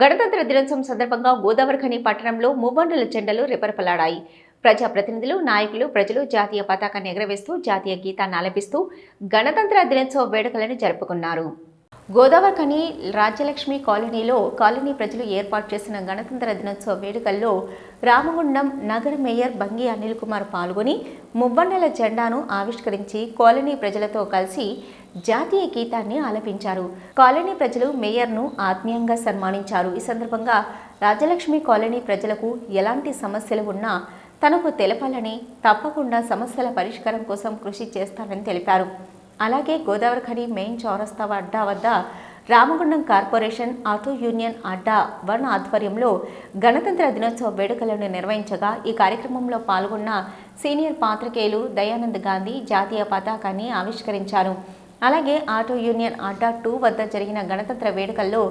గణతంత్ర దినోత్సవం సందర్భంగా గోదావరిఖని పట్టణంలో మువ్వన్నెల జెండలు రెపరెపలాడాయి. ప్రజాప్రతినిధులు నాయకులు ప్రజలు జాతీయ పతాకాన్ని ఎగరవేస్తూ జాతీయ గీతాన్ని ఆలపిస్తూ గణతంత్ర దినోత్సవ వేడుకలను జరుపుకున్నారు. గోదావరిఖని రాజ్యలక్ష్మి కాలనీలో కాలనీ ప్రజలు ఏర్పాటు చేసిన గణతంత్ర దినోత్సవ వేడుకల్లో రామగుండం నగర మేయర్ బంగి అనిల్ కుమార్ పాల్గొని మువ్వన్నెల జెండాను ఆవిష్కరించి కాలనీ ప్రజలతో కలిసి జాతీయ గీతాన్ని ఆలపించారు. కాలనీ ప్రజలు మేయర్ను ఆత్మీయంగా సన్మానించారు. ఈ సందర్భంగా రాజలక్ష్మి కాలనీ ప్రజలకు ఎలాంటి సమస్యలు ఉన్నా తనకు తెలపాలని తప్పకుండా సమస్యల పరిష్కారం కోసం కృషి చేస్తానని తెలిపారు. అలాగే గోదావరి ఖని మెయిన్ చౌరస్తా అడ్డా వద్ద రామగుండం కార్పొరేషన్ ఆటో యూనియన్ అడ్డా వన్ ఆధ్వర్యంలో గణతంత్ర దినోత్సవ వేడుకలను నిర్వహించగా ఈ కార్యక్రమంలో పాల్గొన్న సీనియర్ పాత్రికేయులు దయానంద్ గాంధీ జాతీయ పతాకాన్ని ఆవిష్కరించారు. అలాగే ఆటో యూనియన్ అడ్డా టూ వద్ద జరిగిన గణతంత్ర వేడుకల్లో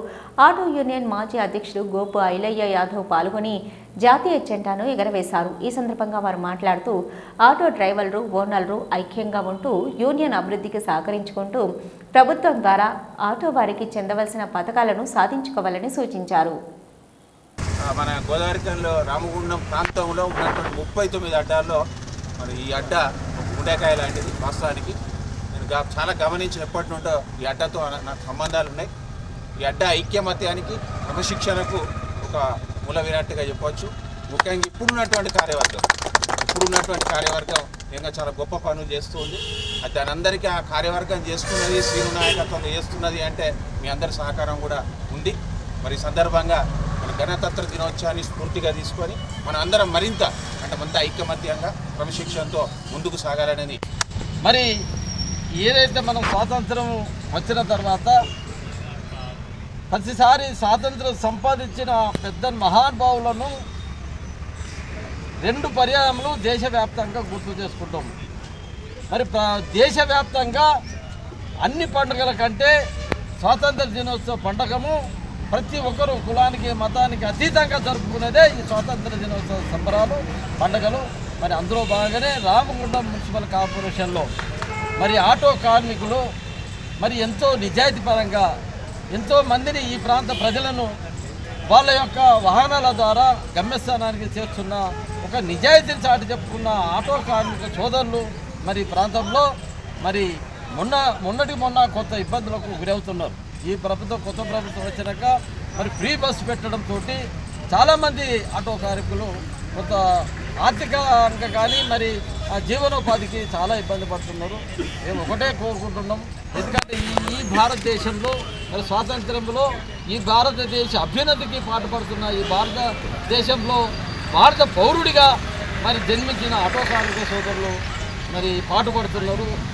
ఆటో యూనియన్ మాజీ అధ్యక్షుడు గోపు ఐలయ్య యాదవ్ పాల్గొని జాతీయ జెండాను ఎగరవేశారు. ఈ సందర్భంగా వారు మాట్లాడుతూ ఆటో డ్రైవర్లు ఓనర్లు ఐక్యంగా ఉంటూ యూనియన్ అభివృద్ధికి సహకరించుకుంటూ ప్రభుత్వం ద్వారా ఆటో వారికి చెందవలసిన పథకాలను సాధించుకోవాలని సూచించారు. మన గోదావరికంలో రామగుండం ప్రాంతంలో ఉన్నటువంటి ముప్పై తొమ్మిది అడ్డాల్లో మరి ఈ అడ్డ గుండెకాయ లాంటిది. వాస్తవానికి నేను చాలా గమనించిన ఎప్పటి నుండో ఈ అడ్డతో నాకు సంబంధాలు ఉన్నాయి. ఈ అడ్డ ఐక్యమత్యానికి క్రమశిక్షణకు ఒక మూల చెప్పవచ్చు. ముఖ్యంగా ఇప్పుడున్నటువంటి కార్యవర్గం. ఇప్పుడున్నటువంటి కార్యవర్గం ఇంకా చాలా గొప్ప పనులు చేస్తూ ఉంది. దాని అందరికీ ఆ కార్యవర్గం చేస్తున్నది శ్రీను నాయకత్వంలో చేస్తున్నది అంటే మీ అందరి సహకారం కూడా ఉంది. మరి సందర్భంగా మన గణతంత్ర దినోత్సవాన్ని స్ఫూర్తిగా తీసుకొని మన అందరం మరింత అంటే మంత ఐక్యమత్యంగా క్రమశిక్షణతో ముందుకు సాగాలనేది. మరి ఏదైతే మనం స్వాతంత్రం వచ్చిన తర్వాత ప్రతిసారి స్వాతంత్రం సంపాదించిన పెద్ద మహానుభావులను రెండు పర్యాయములు దేశవ్యాప్తంగా గుర్తు చేసుకుంటాం మరి ప్ర- దేశవ్యాప్తంగా అన్ని పండుగల కంటే స్వాతంత్ర దినోత్సవ పండగము ప్రతి ఒక్కరూ కులానికి మతానికి అతీతంగా జరుపుకునేదే ఈ స్వాతంత్ర దినోత్సవ సంబరాలు పండుగలు. మరి అందులో భాగంగానే రామగుండం మున్సిపల్ కార్పొరేషన్లో మరి ఆటో కార్మికులు మరి ఎంతో నిజాయితీపరంగా ఎంతో మందిని ఈ ప్రాంత ప్రజలను వాళ్ళ యొక్క వాహనాల ద్వారా గమ్యస్థానానికి చేస్తున్న ఒక నిజాయితీని చాటి చెప్పుకున్న ఆటో కార్మిక సోదరులు మరి ప్రాంతంలో మరి మొన్న మొన్నటి మొన్న కొత్త ఇబ్బందులకు గురవుతున్నారు. ఈ ప్రభుత్వం కొత్త ప్రభుత్వం వచ్చినాక మరి ఫ్రీ బస్సు పెట్టడంతో చాలామంది ఆటో కార్మికులు కొంత ఆర్థికంగా కానీ మరి ఆ జీవనోపాధికి చాలా ఇబ్బంది పడుతున్నారు. మేము ఒకటే కోరుకుంటున్నాం. ఎందుకంటే ఈ భారతదేశంలో మరి స్వాతంత్రంలో ఈ భారతదేశ అభ్యున్నతికి పాటుపడుతున్న ఈ భారతదేశంలో భారత పౌరుడిగా మరి జన్మించిన ఆటో కార్మిక సోదరులు మరి పాటుపడుతున్నారు